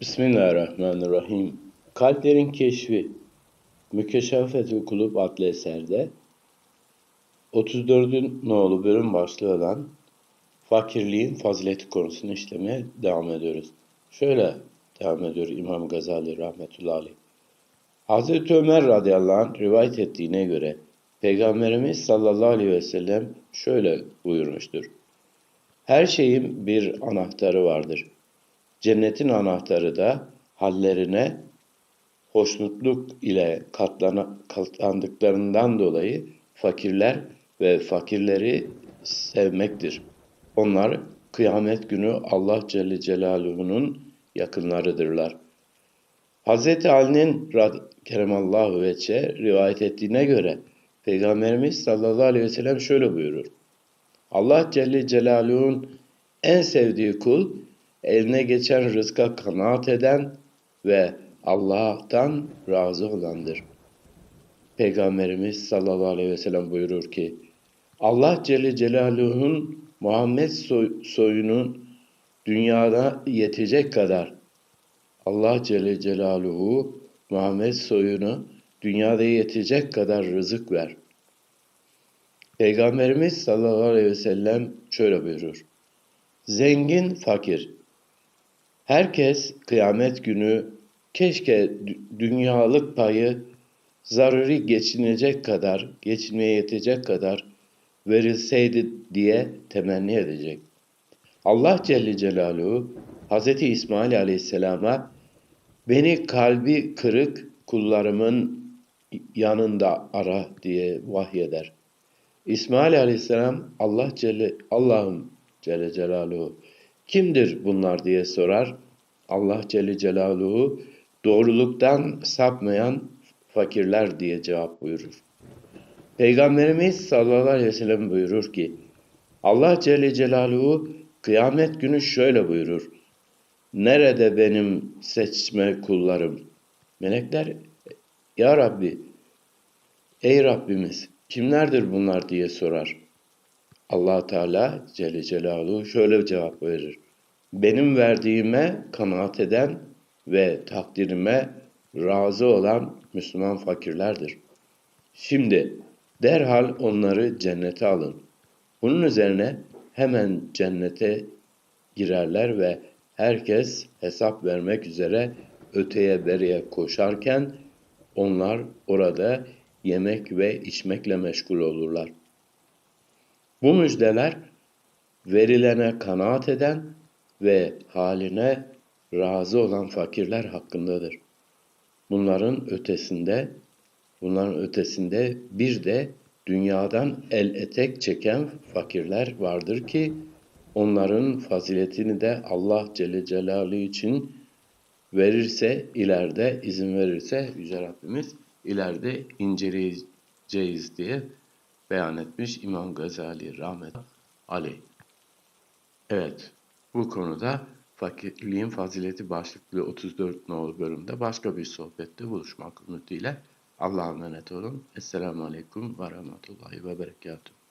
Bismillahirrahmanirrahim. Kalplerin Keşfi Mükeşafetü Kulub adlı eserde 34. nolu bölüm başlığı olan fakirliğin fazileti konusunu işlemeye devam ediyoruz. Şöyle devam ediyor İmam Gazali rahmetullahi aleyh. Hazreti Ömer radıyallahu anh rivayet ettiğine göre Peygamberimiz sallallahu aleyhi ve sellem şöyle buyurmuştur. Her şeyin bir anahtarı vardır. Cennetin anahtarı da hallerine hoşnutluk ile katlana, katlandıklarından dolayı fakirler ve fakirleri sevmektir. Onlar kıyamet günü Allah Celle Celaluhu'nun yakınlarıdırlar. Hz. Ali'nin keremallahu veçe rivayet ettiğine göre Peygamberimiz sallallahu aleyhi ve sellem şöyle buyurur. Allah Celle Celaluhu'nun en sevdiği kul eline geçen rızka kanaat eden ve Allah'tan razı olandır. Peygamberimiz sallallahu aleyhi ve sellem buyurur ki, Allah Celle Celaluhu'nun Muhammed soy, soyunun dünyada yetecek kadar Allah Celle Celaluhu Muhammed soyunu dünyada yetecek kadar rızık ver. Peygamberimiz sallallahu aleyhi ve sellem şöyle buyurur. Zengin, fakir. Herkes kıyamet günü keşke dünyalık payı zaruri geçinecek kadar, geçinmeye yetecek kadar verilseydi diye temenni edecek. Allah Celle Celaluhu Hz. İsmail Aleyhisselam'a beni kalbi kırık kullarımın yanında ara diye vahyeder. İsmail Aleyhisselam Allah Celle Allah'ım Celle Celaluhu kimdir bunlar diye sorar. Allah Celle Celaluhu doğruluktan sapmayan fakirler diye cevap buyurur. Peygamberimiz sallallahu aleyhi ve sellem buyurur ki Allah Celle Celaluhu kıyamet günü şöyle buyurur. Nerede benim seçme kullarım? Melekler ya Rabbi ey Rabbimiz kimlerdir bunlar diye sorar. Allah Teala Celle Celaluhu şöyle cevap verir. Benim verdiğime kanaat eden ve takdirime razı olan Müslüman fakirlerdir. Şimdi derhal onları cennete alın. Bunun üzerine hemen cennete girerler ve herkes hesap vermek üzere öteye beriye koşarken onlar orada yemek ve içmekle meşgul olurlar. Bu müjdeler verilene kanaat eden ve haline razı olan fakirler hakkındadır. Bunların ötesinde bunların ötesinde bir de dünyadan el etek çeken fakirler vardır ki onların faziletini de Allah Celle Celaluhu için verirse ileride izin verirse Yüce Rabbimiz ileride inceleyeceğiz diye beyan etmiş İmam Gazali rahmet aleyh. Evet bu konuda fakirliğin fazileti başlıklı 34 nolu bölümde başka bir sohbette buluşmak ümidiyle Allah'a emanet olun. Esselamu Aleyküm ve Rahmetullahi ve Berekatuhu.